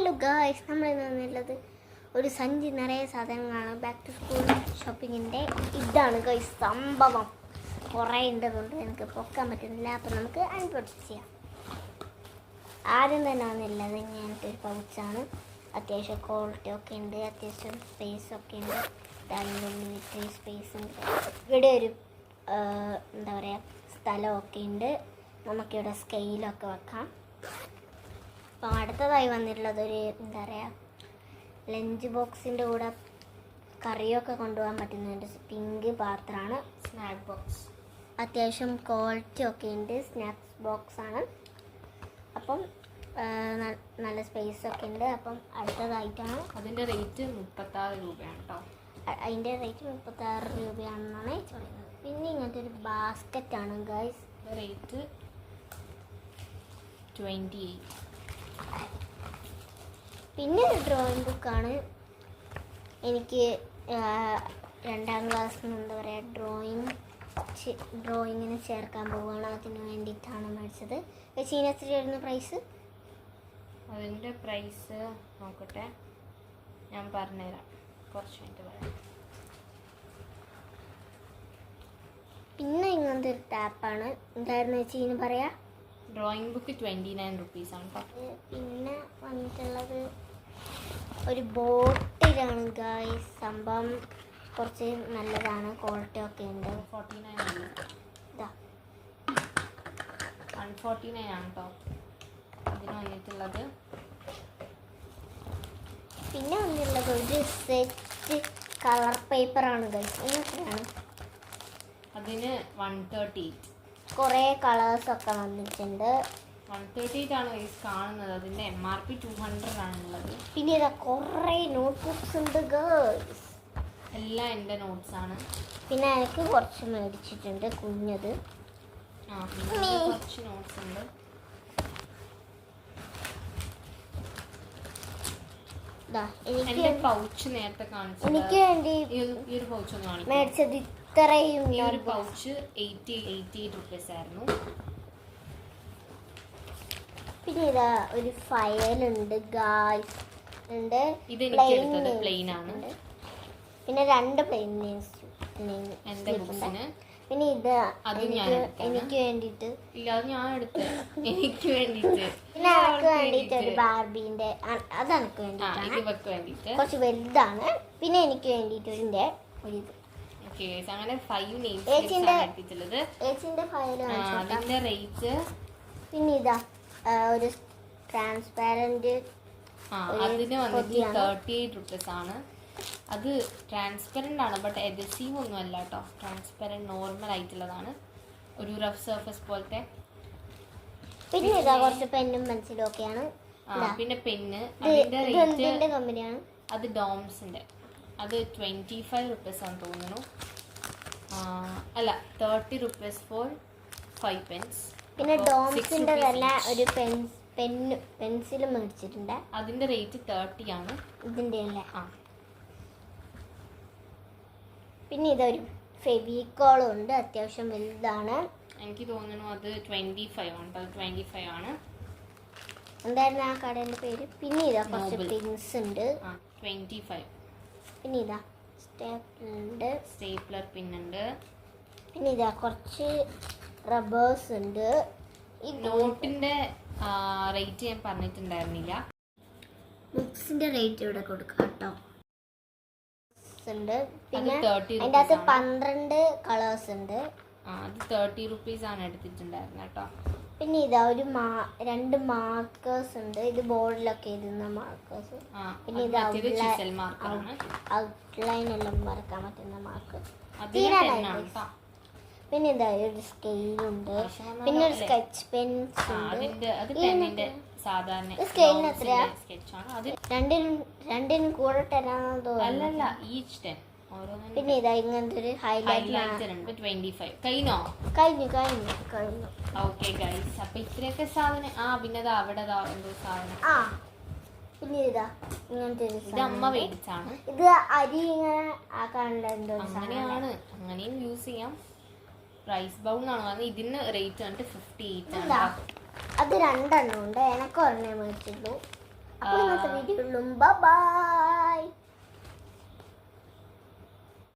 Hello guys നമ്മൾ ഇന്ന് വന്നിട്ടുള്ളത് ഒരു സഞ്ചി നിറയെ സാധനങ്ങളാണ്. ബാക്ക് ടു സ്കൂൾ ഷോപ്പിങ്ങിന്റെ ഇതാണ് ഗൈസ് സംഭവം. കുറേ ഉണ്ടതുകൊണ്ട് എനിക്ക് പൊക്കാൻ പറ്റുന്നില്ല. അപ്പം നമുക്ക് അൺബോക്സ് ചെയ്യാം. ആദ്യം തന്നെ വന്നിട്ടുള്ളത് ഇങ്ങനത്തെ ഒരു പൗച്ചാണ് അത്യാവശ്യം ക്വാളിറ്റി ഒക്കെ ഉണ്ട്. അത്യാവശ്യം സ്പേസ് ഒക്കെ ഉണ്ട്. ഇത്രയും സ്പേസ് ഉണ്ട്. ഇവിടെ ഒരു എന്താ പറയുക സ്ഥലമൊക്കെ ഉണ്ട്. നമുക്കിവിടെ സ്കെയിലൊക്കെ വെക്കാം. അപ്പം അടുത്തതായി വന്നിട്ടുള്ളത് ഒരു എന്താ പറയുക ലഞ്ച് ബോക്സിന്റെ കൂടെ കറിയൊക്കെ കൊണ്ടുപോകാൻ പറ്റുന്നുണ്ട്. പിങ്ക് പാത്രമാണ് സ്നാക്ക് ബോക്സ് അത്യാവശ്യം ക്വാളിറ്റി ഒക്കെ ഉണ്ട് സ്നാക്സ് ബോക്സ് ആണ്. അപ്പം നല്ല സ്പേസ് ഒക്കെ ഉണ്ട്. അപ്പം അടുത്തതായിട്ടാണ്. അതിന്റെ റേറ്റ് മുപ്പത്താറ് രൂപയാണ് കേട്ടോ അതിന്റെ റേറ്റ് മുപ്പത്താറ് രൂപയാണെന്നാണ് പറയുന്നത്. പിന്നെ ഇങ്ങനത്തെ ഒരു ബാസ്ക്കറ്റാണ് ഗൈസ് റേറ്റ് ട്വന്റി എയ്റ്റ് പിന്നെ ഒരു ഡ്രോയിങ് ബുക്കാണ് എനിക്ക് രണ്ടാം ക്ലാസ് എന്താ പറയുക ഡ്രോയിങ് ഡ്രോയിങ്ങിന് ചേർക്കാൻ പോവുകയാണ് അതിന് വേണ്ടിയിട്ടാണ് മേടിച്ചത്. ചേച്ചീന് എത്രയായിരുന്നു പ്രൈസ് അതിന്റെ പ്രൈസ് നോക്കട്ടെ. ഞാൻ പറഞ്ഞുതരാം. കുറച്ച് മിനിറ്റ് പറയാം. പിന്നെ ഇങ്ങനത്തെ ഒരു ടാപ്പാണ് എന്തായിരുന്നു ചീന പറയാ? ഡ്രോയിങ് ബുക്ക് ട്വന്റി നയൻ ആണ് കേട്ടോ പിന്നെ വന്നിട്ടുള്ളത് ഒരു ബോട്ടിലാണ് ഗായ്സ് സംഭവം കുറച്ച് നല്ലതാണ്. ക്വാളിറ്റി ഒക്കെ ഉണ്ട്. ഫോർട്ടി നയൻ ആണ്. ഇതാ വൺ ഫോർട്ടി നയൻ ആണ് കേട്ടോ അതിന് വന്നിട്ടുള്ളത്. പിന്നെ വന്നിട്ടുള്ളത് ഒരു സെറ്റ് കളർ പേപ്പറാണ് ഗൈസ് അതിന് വൺ തേർട്ടി എയ്റ്റ് കുറേ കളേഴ്സൊക്കെ വന്നിട്ടുണ്ട്. വൺ തേർട്ടി എയ്റ്റ് ആണ് ഗൈസ് കാണുന്നത്. അതിന്റെ M R P two hundred ആണുള്ളത്. പിന്നെ ഇതാ കുറേ നോട്ട്ബുക്സ് ഉണ്ട് ഗേൾസ് എല്ലാം എന്റെ നോട്ട്സ് ആണ്. പിന്നെ എനിക്ക് കുറച്ച് മേടിച്ചിട്ടുണ്ട് കുഞ്ഞത്. ആ പിന്നെ കുറച്ച് നോട്ട്സ് ഉണ്ട്. എനിക്ക് പൗച്ച് നേരത്തെ എനിക്ക് വേണ്ടി ഈ ഒരു- പൗച്ച് ഒന്ന് മേടിച്ചത് ഇത്രയും ഈ ഒരു. Pouch eighty eighty eight rupees ആയിരുന്നു. പിന്നെ ഇതാ ഒരു ഫയലുണ്ട് ഗായ്സ് ഉണ്ട്. ഇത് എനിക്ക് plain എടുത്തത് nails പ്ലെയിൻ ആണ്. ഉണ്ട്. പിന്നെ രണ്ട് പ്ലെയിൻ നെയിംസ് ബുക്സിന് പിന്നെ ഇത് അത് ഞാൻ എനിക്ക് എടുത്താണ്. എനിക്ക് വേണ്ടിയിട്ട്. ഇല്ല അത് ഞാൻ എടുത്ത്. എനിക്ക് വേണ്ടിയിട്ട്. പിന്നെ എനിക്ക് വേണ്ടിയിട്ട് ഒരു ബാർബീന്റെ അ- അത് എനിക്ക് ആ വേണ്ടിയിട്ടാണ്. ഇത് ഇവക്ക് വേണ്ടിയിട്ട്. കുറച്ച് വലുതാണ്. പിന്നെ എനിക്ക് വേണ്ടിയിട്ട് ഇതിന്റെ ഒരു ഇത്. ഓക്കെ അങ്ങനെ ഫൈവ് ആണ് എടുത്തിട്ടുള്ളത് അതിന്റെ റേറ്റ് പിന്നെ ഇതാ ഒരു ട്രാൻസ്പാരന്റ് അതിന് വന്നിട്ട്. തേർട്ടി എയ്റ്റ് റുപ്പീസ് ആണ്. അത് ട്രാൻസ്പെറന്റ് ആണ് ബട്ട് എഡസീവ് ഒന്നും അല്ല കേട്ടോ ട്രാൻസ്പെറന്റ് നോർമൽ ആയിട്ടുള്ളതാണ്. ഒരു റഫ് സർഫസ് പോലത്തെ. പിന്നെ ഇതാ കുറച്ച് പെന്നും പെൻസിലും ഒക്കെയാണ്. പിന്നെ പെന്ന്. അതിന്റെ റേറ്റ് അത് ഡോംസിന്റെ. അത് ട്വന്റി ഫൈവ് റുപ്പീസ് ആണെന്ന് തോന്നുന്നു. അല്ല thirty rupees four five pens പിന്നെ ഡോംസിന്റെ തന്നെ ഒരു പെൻ പെന്ന് പെൻസിലും മേടിച്ചിട്ടുണ്ട്. അതിന്റെ റേറ്റ് തേർട്ടി ആണ്. ഇതിന്റെ അല്ലേ? ആ. പിന്നെ ഇതൊരു ഫെവിക്കോളും ഉണ്ട് അത്യാവശ്യം വലുതാണ്. എനിക്ക് തോന്നുന്നു അത് ട്വന്റി ഫൈവ് ആണ് അത് ട്വന്റി ഫൈവ് ആണ്. എന്തായിരുന്നു ആ കടയുടെ പേര്? പിന്നെ ഇതാ കുറച്ച് പിൻസ് ഉണ്ട്. ആ ട്വന്റി ഫൈവ് പിന്നെ ഇതാ സ്റ്റേപ്ലർ ഉണ്ട് സ്റ്റേപ്ലർ പിൻ ഉണ്ട് പിന്നെ ഇതാ കുറച്ച് റബ്ബേഴ്സ് ഉണ്ട് ഈ നോട്ടിന്റെ റേറ്റ് ഞാൻ പറഞ്ഞിട്ടുണ്ടായിരുന്നില്ല. ബുക്സിന്റെ റേറ്റ് ഇവിടെ കൊടുക്കാം കേട്ടോ. ഉണ്ട്. പിന്നെ അതിന്റെ അകത്ത് പന്ത്രണ്ട് കളേഴ്സ് ഉണ്ട്. ആ അത് തേർട്ടി റുപ്പീസ് ആണ് എടുത്തിട്ടുണ്ടായിരുന്നത് കേട്ടോ. പിന്നെ ഇതാ ഒരു മാ രണ്ട് മാർക്കേഴ്സ് ഉണ്ട്. ഇത് ബോർഡിലൊക്കെ എഴുതുന്ന മാർക്കേഴ്സ് പിന്നെ ഇത് ഔട്ട്ലൈൻ എല്ലാം വരക്കാൻ പറ്റുന്ന മാർക്ക് പിന്നെ ഇതാ ഒരു സ്കെയിലുണ്ട് പിന്നെ ഒരു സ്കെച്ച് പെൻസ് ഉണ്ട്. സ്കെയിലിന് എത്രയാ? രണ്ടിനും രണ്ടിനും കൂടെ തരാമെന്ന് തോന്നുന്നു. പിന്നെ ഇതാ ഇങ്ങനത്തെ ഒരു ഹൈലൈറ്റർ ഉണ്ട് ട്വന്റി ഫൈവ് കഴിഞ്ഞോ? കഴിഞ്ഞു കഴിഞ്ഞു കഴിഞ്ഞു. ഓക്കെ ഗൈസ് അപ്പൊ ഇത്രയൊക്കെ സാധനം ആ പിന്നെ അവിടെ എന്തോ സാധനം. ആ പിന്നെ ഇതാ ഇങ്ങനത്തെ ഒരു ഇത് അമ്മ. മേടിച്ചാണ്. ഇത് അരി ഇങ്ങനെ ആക്കാനുള്ള എന്തോ ഒരു അങ്ങനെയാണ്. അങ്ങനെയും യൂസ് ചെയ്യാം. റൈസ് ബൗൾ ആണ്. കാരണം ഇതിന് റേറ്റ് വന്നിട്ട് ഫിഫ്റ്റി എയ്റ്റ് ആണ് അത് രണ്ടെണ്ണം ഉണ്ട്. എനക്ക് ഒരെണ്ണേ മേടിച്ചുള്ളൂ. അപ്പോൾ ഇന്നത്തെ വീഡിയോ ബൈ